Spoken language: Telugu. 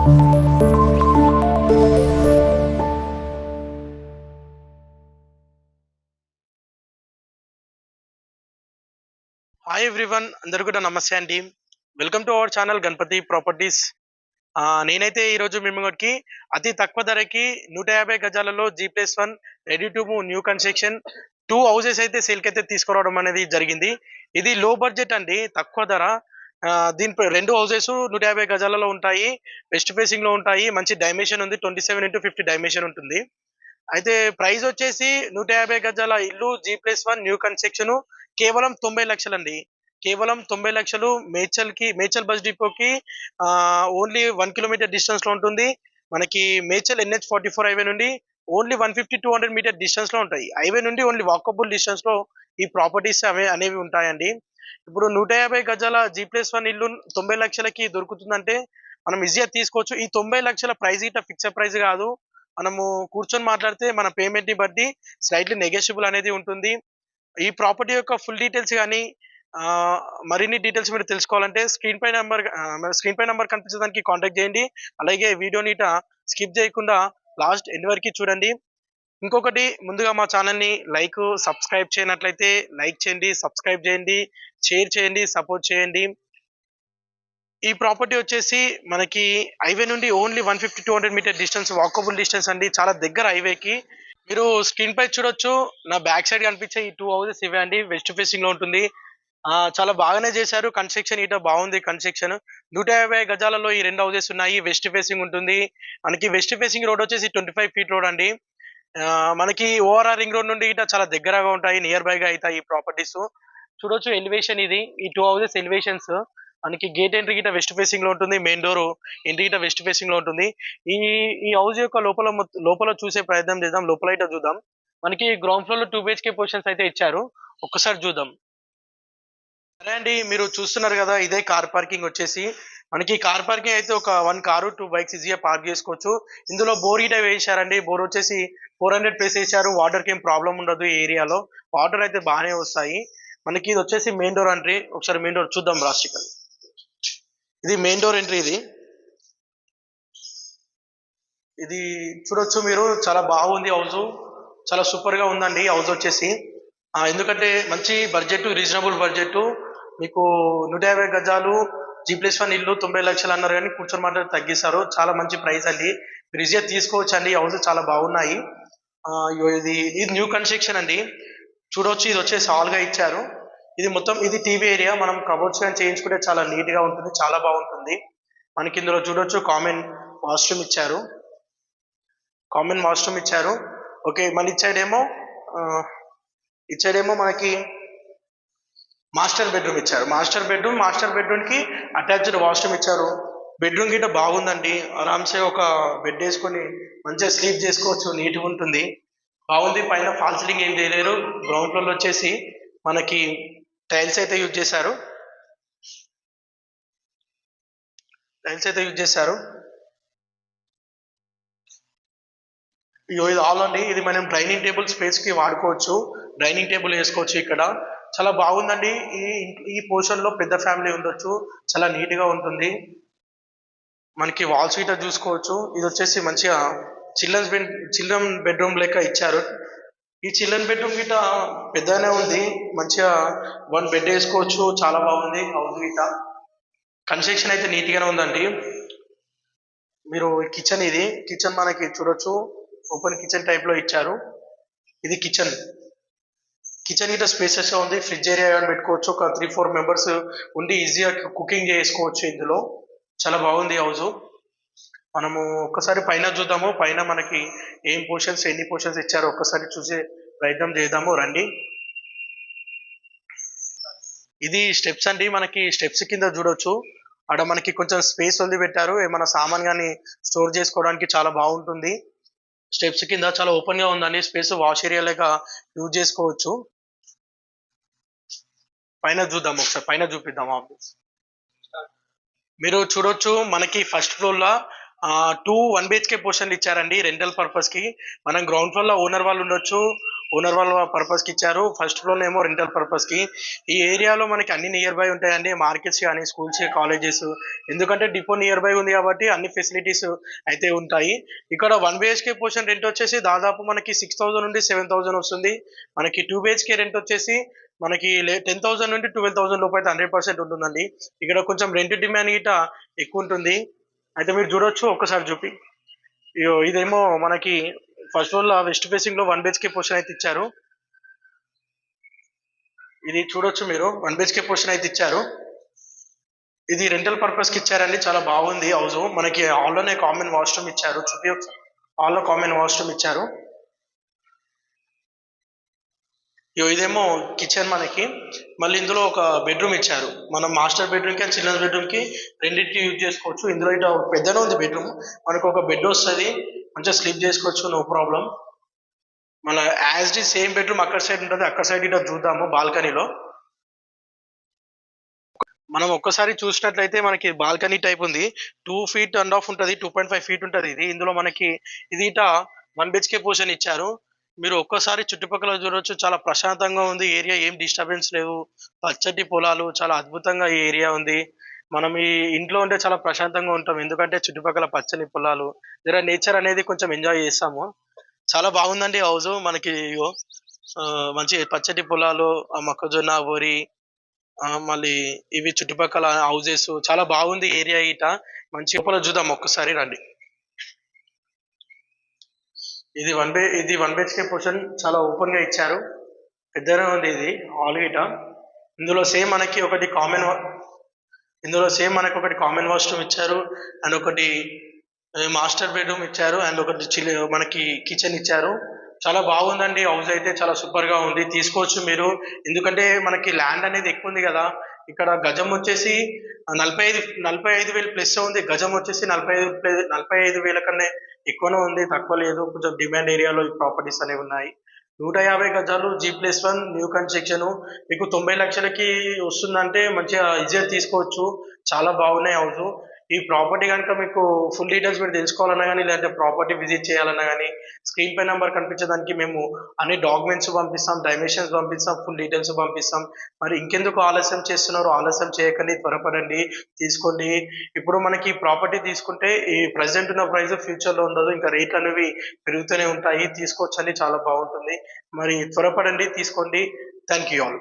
హాయ్ ఎవ్రీవన్ అందరు కూడా నమస్తే అండి. Welcome to our channel Ganapathi properties నేనైతే ఈరోజు మిమ్మల్ని అతి తక్కువ ధరకి నూట యాభై గజాలలో G plus one ready to move new construction two houses అయితే సేల్కి అయితే తీసుకురావడం అనేది జరిగింది. ఇది లో బడ్జెట్ అండి తక్కువ ధర. దీనిపై దీని రెండు హౌసెస్ నూట యాభై గజాలలో ఉంటాయి. వెస్ట్ ఫేసింగ్లో ఉంటాయి. మంచి డైమెన్షన్ ఉంది. Twenty seven into fifty dimension ఉంటుంది. అయితే ప్రైస్ వచ్చేసి నూట యాభై గజాల ఇల్లు G plus one new construction కేవలం తొంభై లక్షలండి. కేవలం తొంభై లక్షలు మేచల్కి మేచల్ బస్ డిపోకి ఓన్లీ వన్ కిలోమీటర్ డిస్టెన్స్లో ఉంటుంది. మనకి Medchal NH forty four highway నుండి only one fifty two hundred meter డిస్టెన్స్లో ఉంటాయి. హైవే నుండి ఓన్లీ వాకబుల్ డిస్టెన్స్లో ఈ ప్రాపర్టీస్ అవి అనేవి ఉంటాయండి. ఇప్పుడు నూట యాభై గజాల జీ ప్లస్ వన్ ఇల్లు తొంభై లక్షలకి దొరుకుతుందంటే మనం ఈజీగా తీసుకోవచ్చు. ఈ తొంభై లక్షల ప్రైజ్ ఇట్లా ఫిక్స్డ్ ప్రైజ్ కాదు. మనము కూర్చొని మాట్లాడితే మన పేమెంట్ని బట్టి స్లైట్లీ నెగోషియబుల్ అనేది ఉంటుంది. ఈ ప్రాపర్టీ యొక్క ఫుల్ డీటెయిల్స్ కానీ మరిన్ని డీటెయిల్స్ మీరు తెలుసుకోవాలంటే స్క్రీన్ పై నెంబర్ స్క్రీన్ పై నెంబర్ కనిపించడానికి కాంటాక్ట్ చేయండి. అలాగే వీడియోని ఇట స్కిప్ చేయకుండా లాస్ట్ ఎండ్ వరకు చూడండి. ఇంకొకటి ముందుగా మా ఛానల్ని లైక్ సబ్స్క్రైబ్ చేయనట్లయితే లైక్ చేయండి సబ్స్క్రైబ్ చేయండి షేర్ చేయండి సపోర్ట్ చేయండి. ఈ ప్రాపర్టీ వచ్చేసి మనకి హైవే నుండి only one fifty two hundred meter distance walkable distance అండి. చాలా దగ్గర హైవేకి. మీరు స్క్రీన్ పై చూడొచ్చు. నా బ్యాక్ సైడ్ కనిపించే ఈ టూ హౌసెస్ ఇవే అండి. వెస్ట్ ఫేసింగ్లో ఉంటుంది చాలా బాగానే చేశారు. కన్స్ట్రక్షన్ ఇట బాగుంది కన్స్ట్రక్షన్. నూట యాభై గజాలలో ఈ రెండు హౌసెస్ ఉన్నాయి. వెస్ట్ ఫేసింగ్ ఉంటుంది. మనకి వెస్ట్ ఫేసింగ్ రోడ్ వచ్చేసి ట్వంటీ ఫైవ్ ఫీట్ రోడ్ అండి. మనకి ఓఆర్ఆర్ రింగ్ రోడ్ నుండి ఇట చాలా దగ్గరగా ఉంటాయి నియర్ బై గా అవుతాయి ఈ ప్రాపర్టీస్ చూడొచ్చు ఎలివేషన్ ఇది ఈ టూ హౌసెస్ ఎలివేషన్స్ మనకి గేట్ ఎంట్రీ గిట వెస్ట్ ఫేసింగ్లో ఉంటుంది మెయిన్ డోర్ ఎంట్రీ గిట వెస్ట్ ఫేసింగ్లో ఉంటుంది. ఈ ఈ హౌస్ యొక్క లోపల లోపల చూసే ప్రయత్నం చేద్దాం లోపల ఇట చూద్దాం. మనకి గ్రౌండ్ ఫ్లోర్లో టూ బిహెచ్కే పొజిషన్స్ అయితే ఇచ్చారు. ఒక్కసారి చూద్దాం. సరే అండి మీరు చూస్తున్నారు కదా ఇదే కార్ పార్కింగ్ వచ్చేసి. మనకి కార్ పార్కింగ్ అయితే ఒక వన్ కారు టూ బైక్స్ ఈజీగా పార్క్ చేసుకోవచ్చు. ఇందులో బోర్ ఇట వేసారండి బోర్ వచ్చేసి ఫోర్ హండ్రెడ్ ప్లేస్ వేసారు వాటర్కి ఏం ప్రాబ్లం ఉండదు ఈ ఏరియాలో. వాటర్ అయితే బాగానే వస్తాయి. మనకి ఇది వచ్చేసి మెయిన్ డోర్ ఎంట్రీ. ఒకసారి మెయిన్ డోర్ చూద్దాం రాష్ట్రికల్ ఇది మెయిన్ డోర్ ఎంట్రీ ఇది. ఇది చూడొచ్చు మీరు. చాలా బాగుంది హౌస్. చాలా సూపర్గా ఉందండి హౌస్ వచ్చేసి. ఎందుకంటే మంచి బడ్జెట్ రీజనబుల్ బడ్జెట్ మీకు నూట యాభై గజాలు జీ ప్లస్ వన్ ఇల్లు తొంభై లక్షలు అన్నారు కానీ కూర్చొని మాట్లాడి తగ్గిస్తారు. చాలా మంచి ప్రైస్ అండి. మీరు ఈజీగా తీసుకోవచ్చు అండి హౌస్ చాలా బాగున్నాయి. ఇది ఇది న్యూ కన్స్ట్రక్షన్ అండి. చూడవచ్చు ఇది వచ్చేసి హాల్గా ఇచ్చారు. ఇది మొత్తం ఇది టీవీ ఏరియా. మనం కబోర్డ్స్ కానీ చేయించుకుంటే చాలా నీట్గా ఉంటుంది చాలా బాగుంటుంది. మనకి ఇందులో చూడొచ్చు కామన్ వాష్రూమ్ ఇచ్చారు. కామన్ వాష్రూమ్ ఇచ్చారు. ఓకే మన ఇచ్చాడేమో ఇచ్చాడేమో మనకి మాస్టర్ బెడ్రూమ్ ఇచ్చారు. మాస్టర్ బెడ్రూమ్ మాస్టర్ బెడ్రూమ్కి అటాచ్డ్ వాష్రూమ్ ఇచ్చారు. బెడ్రూమ్ గిట్ట బాగుందండి. ఆరామ్సే ఒక బెడ్ వేసుకొని మంచిగా స్లీప్ చేసుకోవచ్చు నీట్గా ఉంటుంది. బాగుంది. పైన ఫాల్ సీలింగ్ ఏం చేయలేరు. గ్రౌండ్ ఫ్లోర్లో వచ్చేసి మనకి టైల్స్ అయితే యూజ్ చేశారు. టైల్స్ అయితే యూజ్ చేశారు. ఇగో ఇది ఆల్ అండి ఇది మనం డైనింగ్ టేబుల్ స్పేస్కి వాడుకోవచ్చు. డైనింగ్ టేబుల్ వేసుకోవచ్చు ఇక్కడ. చాలా బాగుందండి. ఈ ఈ పోర్షన్లో పెద్ద ఫ్యామిలీ ఉండొచ్చు. చాలా నీట్గా ఉంటుంది. మనకి వాల్ సీట్ చూసుకోవచ్చు. ఇది వచ్చేసి మంచిగా చిల్డ్రన్స్ బెడ్ చిల్డ్రన్ బెడ్రూమ్ లెక్క ఇచ్చారు. ఈ చిల్డ్రన్ బెడ్రూమ్ గిట పెద్దగానే ఉంది. మంచిగా వన్ బెడ్ వేసుకోవచ్చు. చాలా బాగుంది హౌస్ గిట కన్స్ట్రక్షన్ అయితే నీట్ గానే ఉందండి. మీరు కిచెన్ ఇది. కిచెన్ మనకి చూడొచ్చు. ఓపెన్ కిచెన్ టైప్లో ఇచ్చారు. ఇది కిచెన్. కిచెన్ గిట్ట స్పేసెస్ ఉంది ఫ్రిడ్జ్ ఏరియా కానీ పెట్టుకోవచ్చు ఒక త్రీ ఫోర్ మెంబర్స్ ఉండి ఈజీగా కుకింగ్ చేసుకోవచ్చు ఇందులో. చాలా బాగుంది హౌస్ మనము ఒక్కసారి పైన చూద్దాము. పైన మనకి ఏం పోర్షన్స్ ఎన్ని పోర్షన్స్ ఇచ్చారో ఒక్కసారి చూసే ప్రయత్నం చేద్దాము. రండి. ఇది స్టెప్స్ అండి. మనకి స్టెప్స్ కింద చూడొచ్చు. అక్కడ మనకి కొంచెం స్పేస్ వదిలి పెట్టారు. ఏమైనా సామాన్ కానీ స్టోర్ చేసుకోవడానికి చాలా బాగుంటుంది. స్టెప్స్ కింద చాలా ఓపెన్గా ఉందండి. స్పేస్ వాష్ ఏరియా లాగా యూజ్ చేసుకోవచ్చు. పైన చూద్దాం ఒకసారి పైన చూపిద్దాం ఆఫీస్ మీరు చూడొచ్చు మనకి ఫస్ట్ ఫ్లోర్లో టూ వన్ బిహెచ్కే పోర్షన్లు ఇచ్చారండి రెంటల్ పర్పస్కి. మనం గ్రౌండ్ ఫ్లోర్లో ఓనర్ వాళ్ళు ఉండొచ్చు ఓనర్ వాళ్ళ పర్పస్కి ఇచ్చారు ఫస్ట్ ఫ్లోర్ ఏమో రెంటల్ పర్పస్కి. ఈ ఏరియాలో మనకి అన్ని నియర్ బై ఉంటాయండి మార్కెట్స్ కానీ స్కూల్స్ కాలేజెస్ ఎందుకంటే డిపో నియర్ బై ఉంది కాబట్టి అన్ని ఫెసిలిటీస్ అయితే ఉంటాయి. ఇక్కడ వన్ బిహెచ్కే పోర్షన్ రెంట్ వచ్చేసి దాదాపు మనకి సిక్స్ థౌసండ్ నుండి సెవెన్ థౌసండ్ వస్తుంది. మనకి టూ బిహెచ్కే రెంట్ వచ్చేసి మనకి టెన్ థౌసండ్ నుండి ట్వెల్వ్ థౌసండ్ లోపు అయితే హండ్రెడ్ పర్సెంట్ ఉంటుందండి. ఇక్కడ కొంచెం రెంట్ డిమాండ్ గిట ఎక్కువ ఉంటుంది. అయితే మీరు చూడొచ్చు ఒక్కసారి చూపి. ఇదేమో మనకి ఫస్ట్ ఫ్లోర్ వెస్ట్ ఫేసింగ్లో వన్ బిహెచ్కే పోర్షన్ అయితే ఇచ్చారు. ఇది చూడొచ్చు మీరు వన్ బిహెచ్కే పోర్షన్ అయితే ఇచ్చారు. ఇది రెంటల్ పర్పస్కి ఇచ్చారండి చాలా బాగుంది హౌస్ మనకి హాల్లోనే కామన్ వాష్రూమ్ ఇచ్చారు. చూపి హాల్లో కామన్ వాష్రూమ్ ఇచ్చారు. ఇదేమో కిచెన్ మనకి. మళ్ళీ ఇందులో ఒక బెడ్రూమ్ ఇచ్చారు. మనం మాస్టర్ బెడ్రూమ్కి చిల్డ్రన్స్ బెడ్రూమ్కి రెండింటికి యూజ్ చేసుకోవచ్చు. ఇందులో ఇట్లా పెద్దనే ఉంది బెడ్రూమ్ మనకు ఒక బెడ్ వస్తుంది. మంచిగా స్లీప్ చేసుకోవచ్చు నో ప్రాబ్లం మన యాజ్ డి సేమ్ బెడ్రూమ్ అక్కడ సైడ్ ఉంటుంది. అక్కడ సైడ్ ఇట్లా చూద్దాము బాల్కనీలో. మనం ఒక్కసారి చూసినట్లయితే మనకి బాల్కనీ టైప్ ఉంది. టూ ఫీట్ అండ్ హాఫ్ ఉంటుంది టూ పాయింట్ ఫైవ్ ఫీట్ ఉంటుంది ఇది. ఇందులో మనకి ఇది ఇట వన్ బిహెచ్కే పోర్షన్ ఇచ్చారు. మీరు ఒక్కసారి చుట్టుపక్కల చూడొచ్చు చాలా ప్రశాంతంగా ఉంది. ఏరియా ఏం డిస్టర్బెన్స్ లేవు. పచ్చటి పొలాలు చాలా అద్భుతంగా ఈ ఏరియా ఉంది. మనం ఈ ఇంట్లో ఉంటే చాలా ప్రశాంతంగా ఉంటాం. ఎందుకంటే చుట్టుపక్కల పచ్చని పొలాలు జర నేచర్ అనేది కొంచెం ఎంజాయ్ చేస్తాము. చాలా బాగుందండి హౌస్ మనకి మంచి పచ్చటి పొలాలు ఆ మొక్కజొన్న వరి ఆ, మళ్ళీ ఇవి చుట్టుపక్కల హౌజెస్ చాలా బాగుంది ఏరియా ఇట. మంచి చూద్దాం ఒక్కసారి రండి. ఇది వన్ బై ఇది వన్ బిహెచ్కే పోర్షన్ చాలా ఓపెన్గా ఇచ్చారు. పెద్దగా ఉంది ఇది ఆల్ గిట. ఇందులో సేమ్ మనకి ఒకటి కామన్ ఇందులో సేమ్ మనకి ఒకటి కామన్ వాష్రూమ్ ఇచ్చారు అండ్ ఒకటి మాస్టర్ బెడ్రూమ్ ఇచ్చారు అండ్ ఒకటి చిల్ మనకి కిచెన్ ఇచ్చారు. చాలా బాగుందండి హౌస్ అయితే చాలా సూపర్గా ఉంది. తీసుకోవచ్చు మీరు. ఎందుకంటే మనకి ల్యాండ్ అనేది ఎక్కువ ఉంది కదా ఇక్కడ గజం వచ్చేసి నలభై ఐదు నలభై ఐదు వేలు ప్లస్ ఉంది. గజం వచ్చేసి నలభై ఐదు నలభై ఐదు వేల కన్నా ఎక్కువనే ఉంది. తక్కువ లేదు. కొంచెం డిమాండ్ ఏరియాలో ఈ ప్రాపర్టీస్ అనేవి ఉన్నాయి. నూట యాభై గజాలు G plus one new construction. మీకు తొంభై లక్షలకి వస్తుందంటే మంచిగా ఈజీగా తీసుకోవచ్చు. చాలా బాగున్నాయి హౌస్ ఈ ప్రాపర్టీ కనుక మీకు ఫుల్ డీటెయిల్స్ మీరు తెలుసుకోవాలన్నా కానీ లేదంటే ప్రాపర్టీ విజిట్ చేయాలన్నా కానీ స్క్రీన్ పై నెంబర్ కనిపించడానికి మేము అన్ని డాక్యుమెంట్స్ పంపిస్తాం డైమెన్షన్స్ పంపిస్తాం ఫుల్ డీటెయిల్స్ పంపిస్తాం. మరి ఇంకెందుకు ఆలస్యం చేస్తున్నారు? ఆలస్యం చేయకండి త్వరపడండి తీసుకోండి. ఇప్పుడు మనకి ప్రాపర్టీ తీసుకుంటే ఈ ప్రజెంట్ ఉన్న ప్రైస్ ఫ్యూచర్లో ఉండదు. ఇంకా రేట్లు అనేవి పెరుగుతూనే ఉంటాయి. తీసుకోవచ్చని చాలా బాగుంటుంది. మరి త్వరపడండి తీసుకోండి. Thank you all